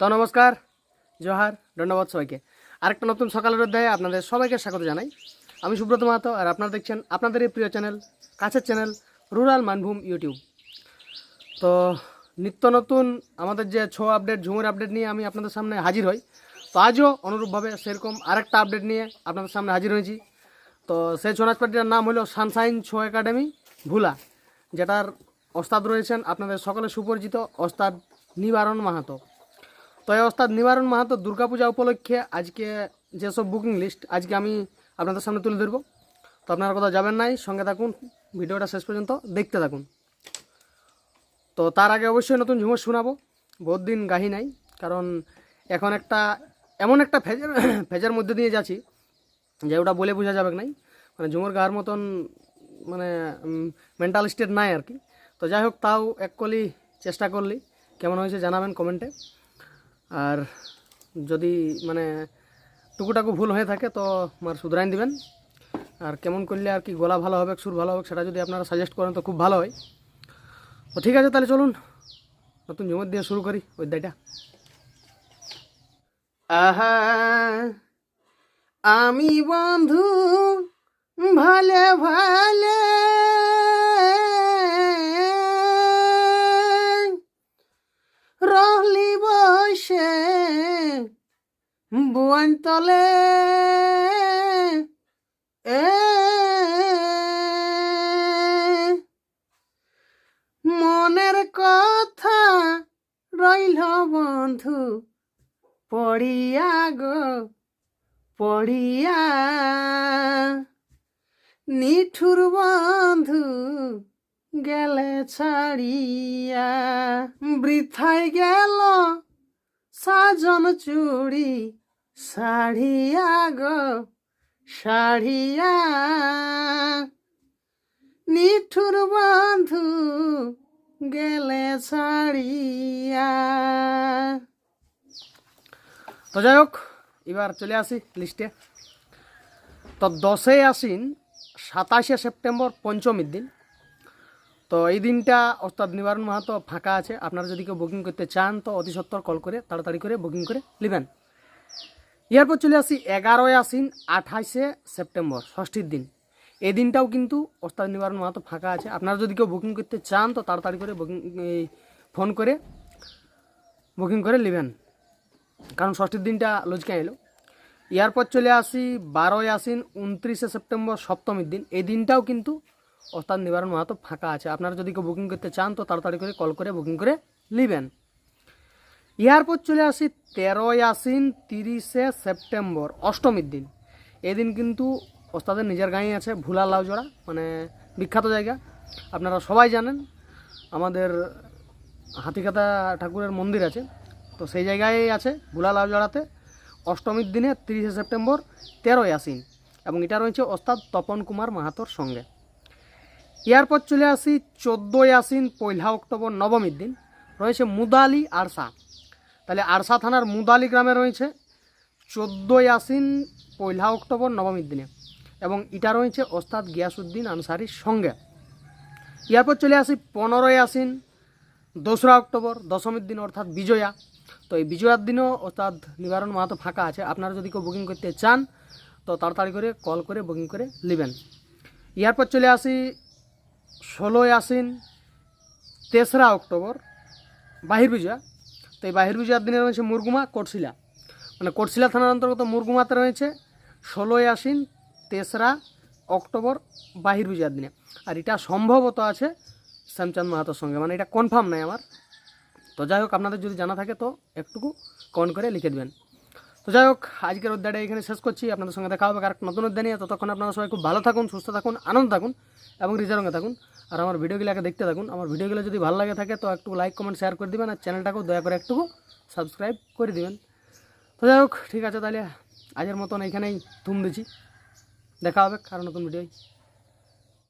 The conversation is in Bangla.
তো নমস্কার, জোহার, ধন্যবাদ সবাইকে। আরেকটা নতুন সকালের অধ্যায়ে আপনাদের সবাইকে স্বাগত জানাই। আমি সুব্রত মাহাতো আর আপনারা দেখছেন আপনাদের এই প্রিয় চ্যানেল, কাছের চ্যানেল রুরাল মানভূম ইউটিউব। তো নিত্য নতুন আমাদের যে ছো আপডেট, ঝুমুর আপডেট নিয়ে আমি আপনাদের সামনে হাজির হই। তো আজও অনুরূপভাবে সেরকম আরেকটা আপডেট নিয়ে আপনাদের সামনে হাজির হয়েছি। তো সেই ছৌ নাচ পার্টিটার নাম হলো সানসাইন ছো একাডেমি, ভুলা, যেটার ওস্তাদ রয়েছেন আপনাদের সকলে সুপরিচিত ওস্তাদ নিবারণ মাহাতো। তো এই ওস্তাদ নিবারণ মাহাতো দুর্গাপূজা উপলক্ষে আজকে যেসব বুকিং লিস্ট আজকে আমি আপনাদের সামনে তুলে ধরবো। তো আপনারা কোথাও যাবেন নাই, সঙ্গে থাকুন। ভিডিওটা শেষ পর্যন্ত দেখতে থাকুন। তো তার আগে অবশ্যই নতুন ঝুমুর শোনাবো। বহুত দিন গাহি নাই, কারণ এখন একটা, এমন একটা ফেজের ফেজের মধ্যে দিয়ে যাচ্ছি যে ওটা বলে বোঝা যাবে নাই। মানে ঝুমুর গাওয়ার মতন মানে মেন্টাল স্টেট নাই আর কি। তো যাই হোক, তাও এক কলি চেষ্টা করলি। কেমন হয়েছে জানাবেন কমেন্টে। আর যদি মানে টুকুটাকু ভুল হয়ে থাকে, তো আমার শুধরাই দিবেন। আর কেমন করলে আর কি গলা ভালো হবে, সুর ভালো হবে, সেটা যদি আপনারা সাজেস্ট করেন, তো খুব ভালো হয়। তো ঠিক আছে, তাহলে চলুন। নতুন জমত দিয়ে শুরু করি, অধ্যায়টা। আহা, আমি বন্ধু, ভালে ভালে। বুয়ান তলে এ মনের কথা রইল বন্ধু, পড়িয়া গো, পড়িয়া। নিঠুর বন্ধু গেলে ছাড়িয়া, বৃথায় গেল সাজন চুড়ি শাড়িয়া গো শাড়িয়া নিঠুর বন্ধু গেলে ছাড়িয়া। তো যাই হোক, এবার চলে আসি লিস্টে। তো দশই আশ্বিন, সাতাশে সেপ্টেম্বর পঞ্চমীর দিন। তো এই দিনটা অর্থাৎ নিবারণ মাহাতো ফাঁকা আছে। আপনারা যদি কেউ বুকিং করতে চান, তো অতি সত্তর কল করে, তাড়াতাড়ি করে বুকিং করে নেবেন। এরপর চলে আসি এগারোই আশ্বিন, আঠাশে সেপ্টেম্বর, ষষ্ঠীর দিন। এই দিনটাও কিন্তু ওস্তাদ নিবারণ মাহাতো ফাঁকা আছে। আপনারা যদি কেউ বুকিং করতে চান, তো তাড়াতাড়ি করে বুকিং ফোন করে বুকিং করে নেবেন। কারণ ষষ্ঠীর দিনটা লজকে এলো। এরপর চলে আসি বারোই আশ্বিন, উনত্রিশে সেপ্টেম্বর, সপ্তমীর দিন। এই দিনটাও কিন্তু ওস্তাদ নিবারণ মাহাতো ফাঁকা আছে। আপনারা যদি কেউ বুকিং করতে চান, তো তাড়াতাড়ি করে কল করে বুকিং করে নেবেন। এরপর চলে আসি তেরোই আশ্বিন, তিরিশে সেপ্টেম্বর, অষ্টমীর দিন। এদিন কিন্তু ওস্তাদের নিজের গাঁয়ে আছে ভুলা লাউজোড়া মানে বিখ্যাত জায়গা। আপনারা সবাই জানেন, আমাদের হাতিকাতা ঠাকুরের মন্দির আছে। তো সেই জায়গায় আছে ভুলা লাউজোড়াতে অষ্টমীর দিনে তিরিশে সেপ্টেম্বর, তেরোই আশ্বিন। এবং এটা রয়েছে ওস্তাদ তপন কুমার মাহাতোর সঙ্গে। এরপর চলে আসি চোদ্দোই আশ্বিন, পয়লা অক্টোবর, নবমীর দিন। রয়েছে মুদালি আরসা। তাহলে আরসা থানার মুদালি গ্রামে রয়েছে চোদ্দোই আশ্বিন, পয়লা অক্টোবর, নবমীর দিনে। এবং এটা রয়েছে ওস্তাদ গিয়াসুদ্দিন আনসারির সঙ্গে। এরপর চলে আসি পনেরোই আশ্বিন, দোসরা অক্টোবর, দশমীর দিন, অর্থাৎ বিজয়া। তো এই বিজয়ার দিনও ওস্তাদ নিবারণ মাহাতো ফাঁকা আছে। আপনারা যদি কেউ বুকিং করতে চান, তো তাড়াতাড়ি করে কল করে বুকিং করে নেবেন। এরপর চলে আসি ষোলোই আসিন তেসরা অক্টোবর, বাহির বিজয়া। তো এই বাহির বিজয়ার দিনে রয়েছে মুরগুমা, কোটশিলা। মানে কোটশিলা থানার অন্তর্গত মুরগুমাতে রয়েছে ষোলোই আসিন তেসরা অক্টোবর, বাহির বিজয়ার দিনে। আর এটা সম্ভবত আছে শ্যামচাঁদ মাহাতোর সঙ্গে। মানে এটা কনফার্ম নাই আমার। তো যাই হোক, আপনাদের যদি জানা থাকে তো একটুকু কমেন্ট করে লিখে দেবেন। তো যাই হোক, আজকের অধ্যায়টা এখানে শেষ করছি। আপনাদের সঙ্গে দেখা হবে কারেক্ট নতুন অধ্যায় নিয়ে। ততক্ষণ আপনারা সবাই খুব ভালো থাকুন, সুস্থ থাকুন, আনন্দ থাকুন এবং রিজার্ভে থাকুন। আর আমার ভিডিওগুলোকে দেখতে থাকুন। আমার ভিডিওগুলো যদি ভালো লাগে থাকে, তো একটু লাইক কমেন্ট শেয়ার করে দেবেন। আর চ্যানেলটাকেও দয়া করে একটু সাবস্ক্রাইব করে দেবেন। তো যাই হোক, ঠিক আছে তাহলে। আজের মতন এখানেই থুম দিছি দেখা হবে কারও নতুন ভিডিও